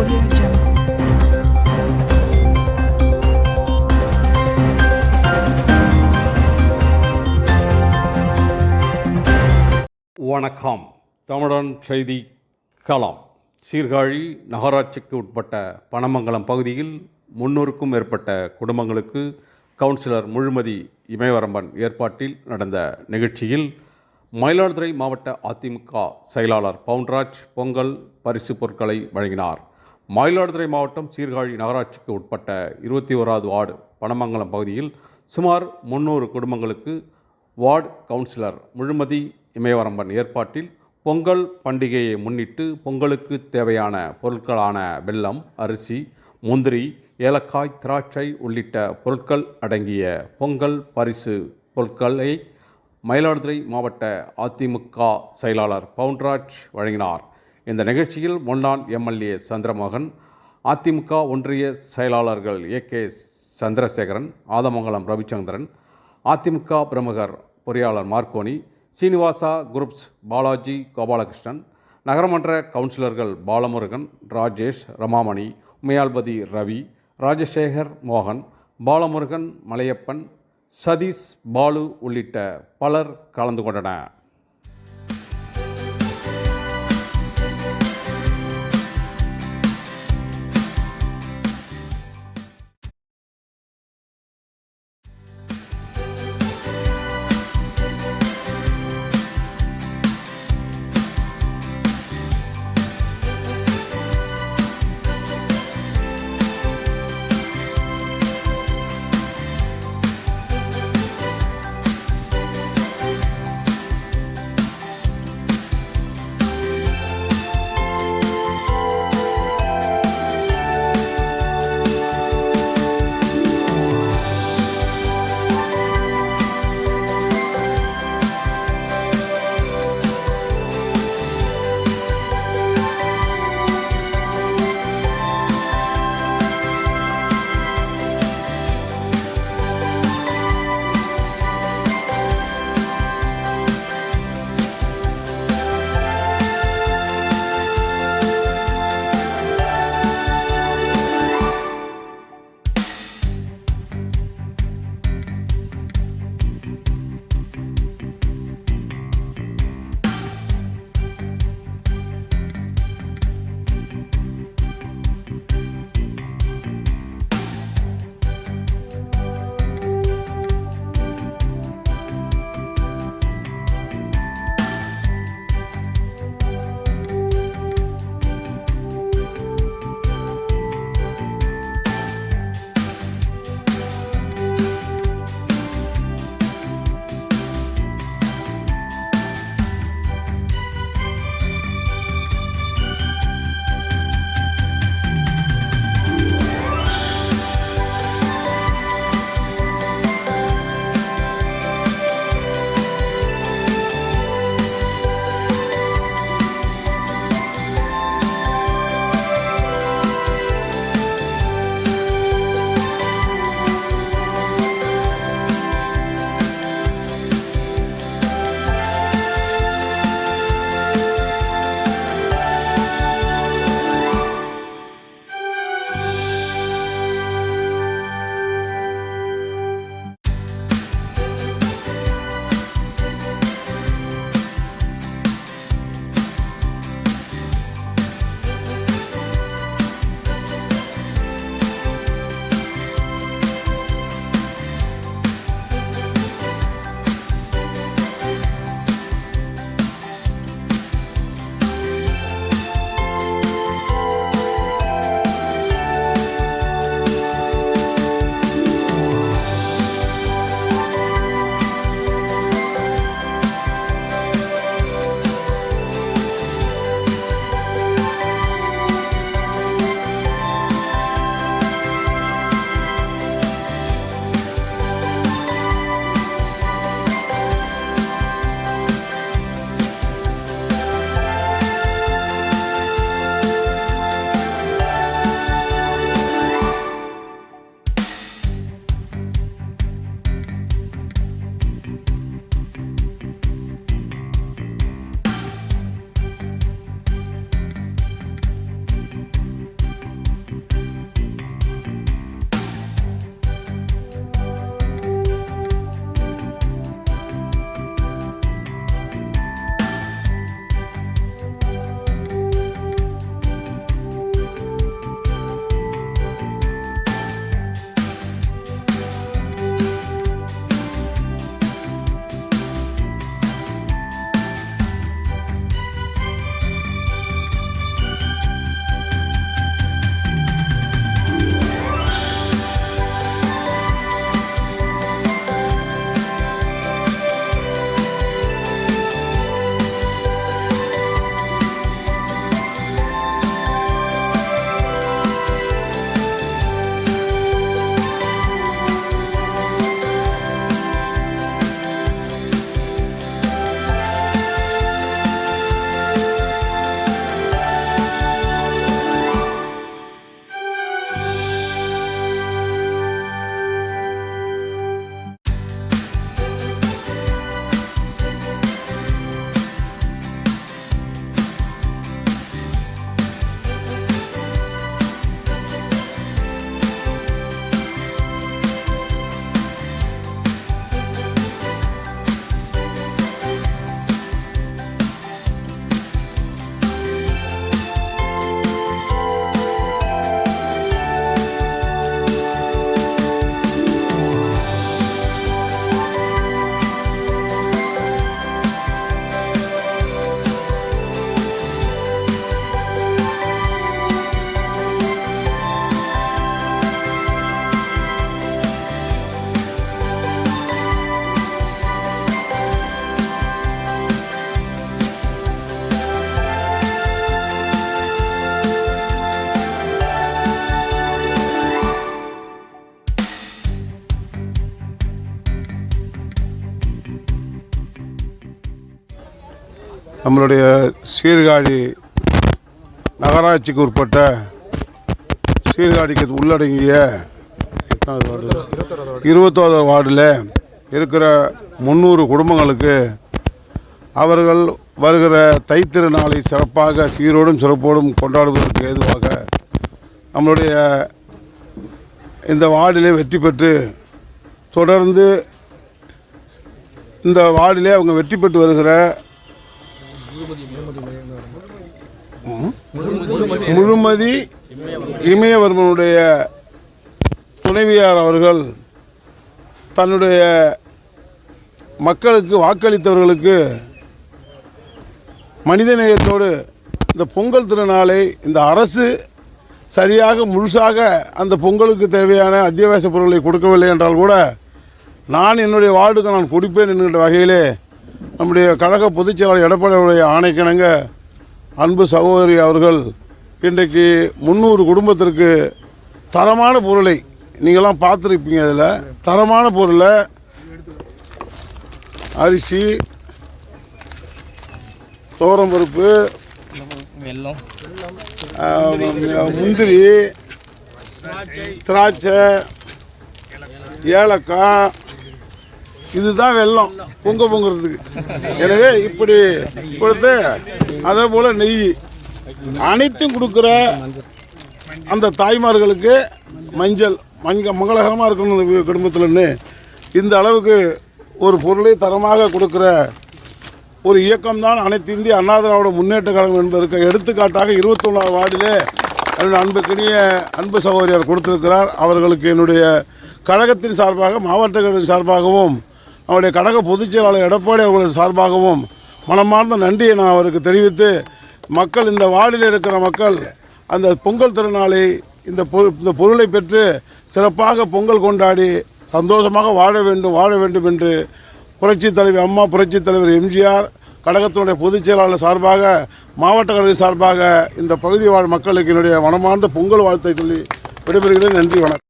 Audio Jungle. வணக்கம். தமிழன் செய்தி களம். சீர்காழி நகராட்சிக்கு உட்பட்ட பனமங்கலம் பகுதியில் முன்னூறுக்கும் மேற்பட்ட குடும்பங்களுக்கு கவுன்சிலர் முழுமதி இமயவரம்பன் ஏற்பாட்டில் நடந்த நிகழ்ச்சியில் மயிலாடுதுறை மாவட்ட அதிமுக செயலாளர் பவுன்ராஜ் பொங்கல் பரிசு பொருட்களை வழங்கினார். மயிலாடுதுறை மாவட்டம் சீர்காழி நகராட்சிக்கு உட்பட்ட இருபத்தி ஓராவது வார்டு பனமங்கலம் பகுதியில் சுமார் முன்னூறு குடும்பங்களுக்கு வார்டு கவுன்சிலர் முழுமதி இமயவரம்பன் ஏற்பாட்டில் பொங்கல் பண்டிகையை முன்னிட்டு பொங்கலுக்கு தேவையான பொருட்களான வெல்லம் அரிசி முந்திரி ஏலக்காய் திராட்சை உள்ளிட்ட பொருட்கள் அடங்கிய பொங்கல் பரிசு பொருட்களை மயிலாடுதுறை மாவட்ட அதிமுக செயலாளர் பவுன்ராஜ் வழங்கினார். இந்த நிகழ்ச்சியில் முன்னாள் எம்எல்ஏ சந்திரமோகன் அதிமுக ஒன்றிய செயலாளர்கள் ஏ கே சந்திரசேகரன் ஆதமங்கலம் ரவிச்சந்திரன் அதிமுக பிரமுகர் பொறியாளர் மார்க்கோனி சீனிவாசா குரூப்ஸ் பாலாஜி கோபாலகிருஷ்ணன் நகரமன்ற கவுன்சிலர்கள் பாலமுருகன் ராஜேஷ் ரமாமணி உமையாள்பதி ரவி ராஜசேகர் மோகன் பாலமுருகன் மலையப்பன் சதீஷ் பாலு உள்ளிட்ட பலர் கலந்து கொண்டனர். நம்மளுடைய சீர்காழி நகராட்சிக்கு உட்பட்ட சீர்காழிக்கு உள்ளடங்கிய எத்தனாவது வார்டில் இருக்கிற முந்நூறு குடும்பங்களுக்கு அவர்கள் வருகிற தைத்திருநாளை சிறப்பாக சீரோடும் சிறப்போடும் கொண்டாடுவதற்கு ஏதுவாக நம்மளுடைய இந்த வார்டிலே வெற்றி பெற்று தொடர்ந்து இந்த வார்டிலே அவங்க வெற்றி பெற்று வருகிற முழுமதி இமயவர்மனுடைய துணைவியார் அவர்கள் தன்னுடைய மக்களுக்கு வாக்களித்தவர்களுக்கு மனிதநேயத்தோடு இந்த பொங்கல் திருநாளை இந்த அரசு சரியாக முழுசாக அந்த பொங்கலுக்கு தேவையான அத்தியாவசிய பொருட்களை கொடுக்கவில்லை என்றால் கூட நான் என்னுடைய வார்டுக்கு நான் கொடுப்பேன் என்கின்ற வகையிலே நம்முடைய கழக பொதுச் செயலாளர் எடப்பாடியுடைய ஆணைக்கிணங்க அன்பு சகோதரி அவர்கள் இன்றைக்கு முந்நூறு குடும்பத்திற்கு தரமான பொருளை நீங்களாம் பார்த்துருப்பீங்க அதில். தரமான பொருளை அரிசி துவரம்பருப்பு வெல்லம். ஆஹ், முந்திரி திராட்சை ஏலக்காய் இதுதான் வெள்ளம் பொங்க பொங்குறதுக்கு. எனவே இப்படி கொடுத்து அதே போல் நெய் அனைத்தும் கொடுக்குற அந்த தாய்மார்களுக்கு மஞ்சள் மங்க மங்களகரமாக இருக்கணும் இந்த இந்த அளவுக்கு ஒரு பொருளை தரமாக கொடுக்குற ஒரு இயக்கம்தான் அனைத்து இந்திய அண்ணா திராவிட முன்னேற்ற கழகம் என்பதற்கு எடுத்துக்காட்டாக இருபத்தொன்னாவது வார்டிலே என்னுடைய அன்புக்கினிய அன்பு சகோதரியார் கொடுத்திருக்கிறார். அவர்களுக்கு என்னுடைய கழகத்தின் சார்பாக மாவட்ட கழகத்தின் சார்பாகவும் அவருடைய கடக பொதுச் செயலாளர் எடப்பாடி அவர்களது சார்பாகவும் மனமார்ந்த நன்றியை நான் அவருக்கு தெரிவித்து மக்கள் இந்த வார்டில் இருக்கிற மக்கள் அந்த பொங்கல் திருநாளை இந்த இந்த பொருளை பெற்று சிறப்பாக பொங்கல் கொண்டாடி சந்தோஷமாக வாழ வேண்டும் வாழ வேண்டும் என்று புரட்சித் தலைவர் அம்மா புரட்சித் தலைவர் எம்ஜிஆர் கழகத்தினுடைய பொதுச் செயலாளர் சார்பாக மாவட்ட கழக சார்பாக இந்த பகுதி வாழ் மக்களுக்கு என்னுடைய மனமார்ந்த பொங்கல் வாழ்த்தை சொல்லி விடைபெறுகிறேன். நன்றி வணக்கம்.